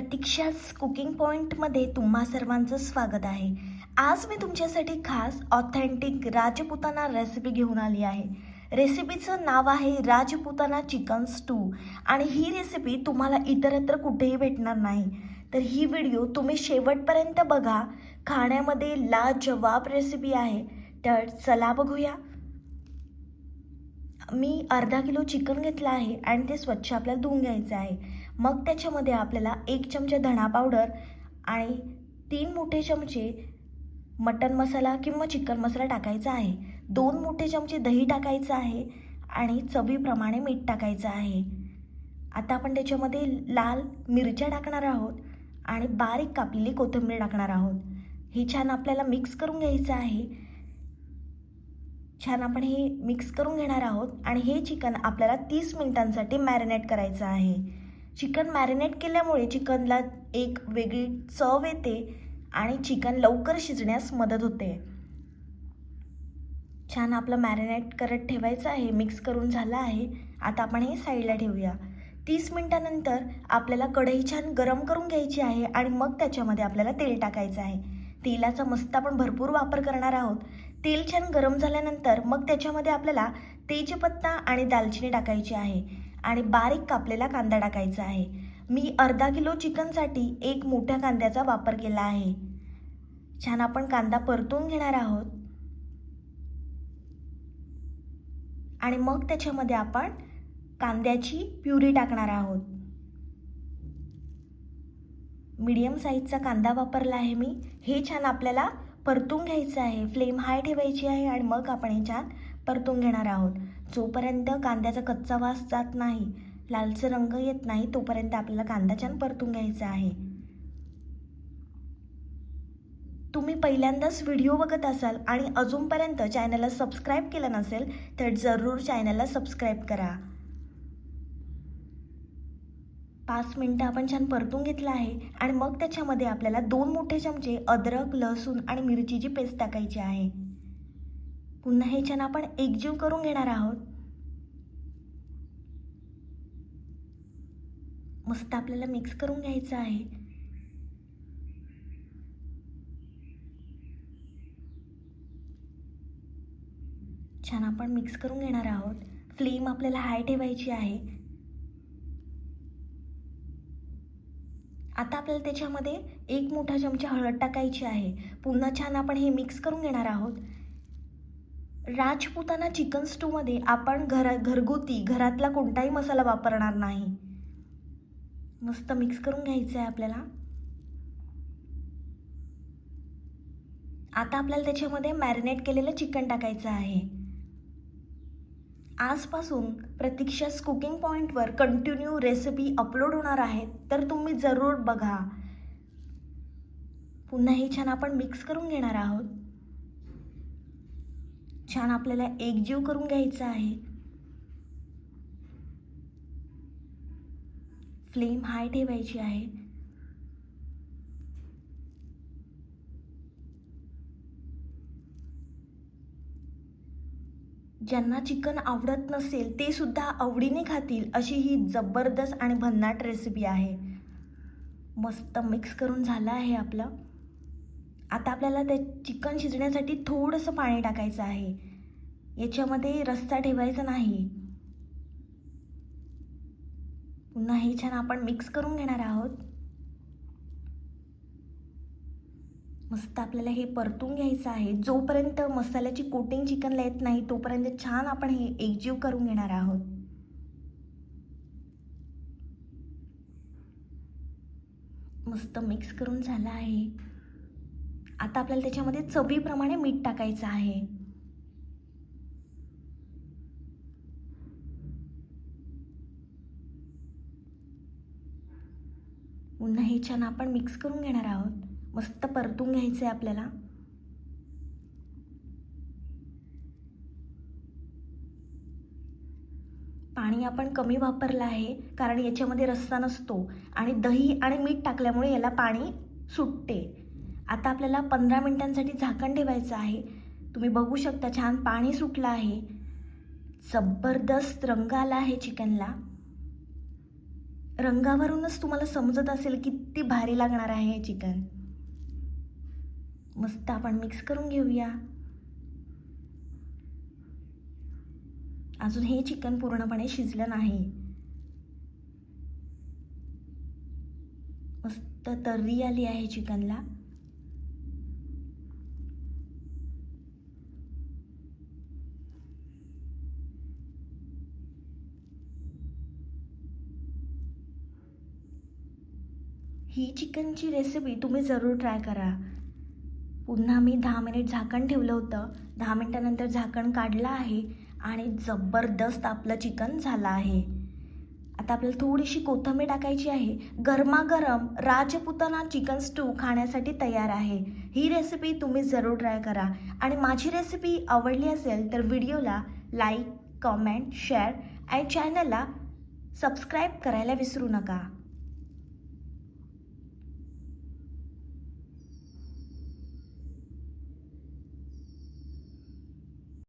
प्रतीक्षाच cooking पॉईंटमध्ये तुम्हा सर्वांचं स्वागत आहे. आज मी तुमच्यासाठी खास ऑथेंटिक राजपुताना रेसिपी घेऊन आली आहे. रेसिपीचं नाव आहे राजपुताना चिकन स्टू. आणि ही रेसिपी तुम्हाला इतरत्र कुठेही भेटणार नाही. तर ही व्हिडिओ तुम्ही शेवटपर्यंत बघा. खाण्यामध्ये लाजवाब रेसिपी आहे. तर चला बघूया. मी अर्धा किलो चिकन घेतलं आहे आणि ते स्वच्छ आपल्याला धुवून घ्यायचं आहे. मग त्याच्यामध्ये आपल्याला एक चमचा धणा पावडर आणि तीन मोठे चमचे मटन मसाला किंवा चिकन मसाला टाकायचा आहे. दोन मोठे चमचे दही टाकायचं आहे आणि चवीप्रमाणे मीठ टाकायचं आहे. आता आपण त्याच्यामध्ये लाल मिरच्या टाकणार आहोत आणि बारीक कापलेली कोथिंबीर टाकणार आहोत. हे छान आपल्याला मिक्स करून घ्यायचं आहे. छान आपण हे मिक्स करून घेणार आहोत आणि हे चिकन आपल्याला तीस मिनिटांसाठी मॅरिनेट करायचं आहे. चिकन मॅरिनेट केल्यामुळे चिकनला एक वेगळी चव येते आणि चिकन लवकर शिजण्यास मदत होते. छान आपलं मॅरिनेट करत ठेवायचं आहे मिक्स करून झालं आहे. आता आपण हे साईडला ठेवूया. तीस मिनटानंतर आपल्याला कढई छान गरम करून घ्यायची आहे आणि मग त्याच्यामध्ये आपल्याला तेल टाकायचं आहे. तेलाचा मस्त आपण भरपूर वापर करणार आहोत. तेल छान गरम झाल्यानंतर मग त्याच्यामध्ये आपल्याला तेजपत्ता आणि दालचिनी टाकायची आहे. आणि बारीक कापलेला कांदा टाकायचा आहे. मी अर्धा किलो चिकनसाठी एक मोठ्या कांद्याचा वापर केला आहे. छान आपण कांदा परतून घेणार आहोत. आणि मग त्याच्यामध्ये आपण कांद्याची प्युरी टाकणार आहोत. मीडियम साईजचा कांदा वापरला आहे मी. हे छान आपल्याला परतून घ्यायचं आहे. फ्लेम हाय ठेवायची आहे आणि मग आपण हे छान परतून घेणार आहोत. जोपर्यंत कांद्याचा कच्चा वास जात नाही लालसर रंग येत नाही तोपर्यंत आपल्याला कांदा छान परतून घ्यायचा आहे. तुम्ही पहिल्यांदाच व्हिडिओ बघत असाल आणि अजूनपर्यंत चॅनलला सबस्क्राईब केलं नसेल तर जरूर चॅनलला सबस्क्राईब करा. पाच मिनटं आपण छान परतून घेतलं आहे आणि मग त्याच्यामध्ये आपल्याला दोन मोठे चमचे अद्रक लसूण आणि मिरचीची पेस्ट टाकायची आहे. पुन्हा हे छान आपण एकजीव करून घेणार आहोत. मस्त आपल्याला मिक्स करून घ्यायचं आहे. छान आपण मिक्स करून घेणार आहोत. फ्लेम आपल्याला हाय ठेवायची आहे. आता आपल्याला त्याच्यामध्ये एक मोठा चमचा हळद टाकायची आहे. पुन्हा छान आपण हे मिक्स करून घेणार आहोत. राजपुताना चिकन स्टूमध्ये आपण घरा घरगुती घरातला कोणताही मसाला वापरणार नाही. मस्त मिक्स करून घ्यायचं आहे आपल्याला. आता आपल्याला त्याच्यामध्ये मॅरिनेट केलेलं चिकन टाकायचं आहे. आजपासून प्रतीक्षाच कुकिंग पॉईंटवर कंटिन्यू रेसिपी अपलोड होणार आहेत तर तुम्ही जरूर बघा. पुन्हा हे छान आपण मिक्स करून घेणार आहोत. छान आपल्याला एकजीव करून घ्यायचा आहे. फ्लेम हाय ठेवायची आहे. ज्यांना चिकन आवडत नसेल ते सुद्धा आवडीने खातील अशी ही जबरदस्त आणि भन्नाट रेसिपी आहे. मस्त मिक्स करून झालं आहे आपलं. आता आपल्याला ते चिकन शिजण्यासाठी थोडंसं पाणी टाकायचं आहे. याच्यामध्ये रस्सा ठेवायचा नाही. पुन्हा हे छान आपण मिक्स करून घेणार आहोत. मस्त आपल्याला हे परतून घ्यायचं आहे. जोपर्यंत मसाल्याची कोटिंग चिकनला येत नाही तोपर्यंत छान आपण हे एकजीव करून घेणार आहोत. मस्त मिक्स करून झालं आहे. आता आपल्याला त्याच्यामध्ये चवीप्रमाणे मीठ टाकायचं आहे. पुन्हा हे छान आपण मिक्स करून घेणार आहोत. मस्त परतून घ्यायचं आहे आपल्याला. पाणी आपण कमी वापरलं आहे कारण याच्यामध्ये रस्सा नसतो. आणि दही आणि मीठ टाकल्यामुळे याला पाणी सुटते. आता आपल्याला पंधरा मिनटांसाठी झाकण ठेवायचं आहे. तुम्ही बघू शकता छान पाणी सुटलं आहे. जबरदस्त रंग आला आहे चिकनला. रंगावरूनच तुम्हाला समजत असेल किती भारी लागणार आहे हे चिकन. मस्त आपण मिक्स करून घेऊया. अजून हे चिकन पूर्णपणे शिजलं नाही. मस्त तर्री आली आहे चिकनला. ही चिकनची रेसिपी तुम्ही जरूर ट्राय करा. पुन्हा मी दहा मिनिट झाकण ठेवलं होतं. दहा मिनटानंतर झाकण काढलं आहे आणि जबरदस्त आपलं चिकन झालं आहे. आता आपल्याला थोडीशी कोथिंबीर टाकायची आहे. गरमागरम राजपुताना चिकन स्टू खाण्यासाठी तयार आहे. ही रेसिपी तुम्ही जरूर ट्राय करा. आणि माझी रेसिपी आवडली असेल तर व्हिडिओला लाईक कमेंट शेअर आणि चॅनलला सबस्क्राईब करायला विसरू नका.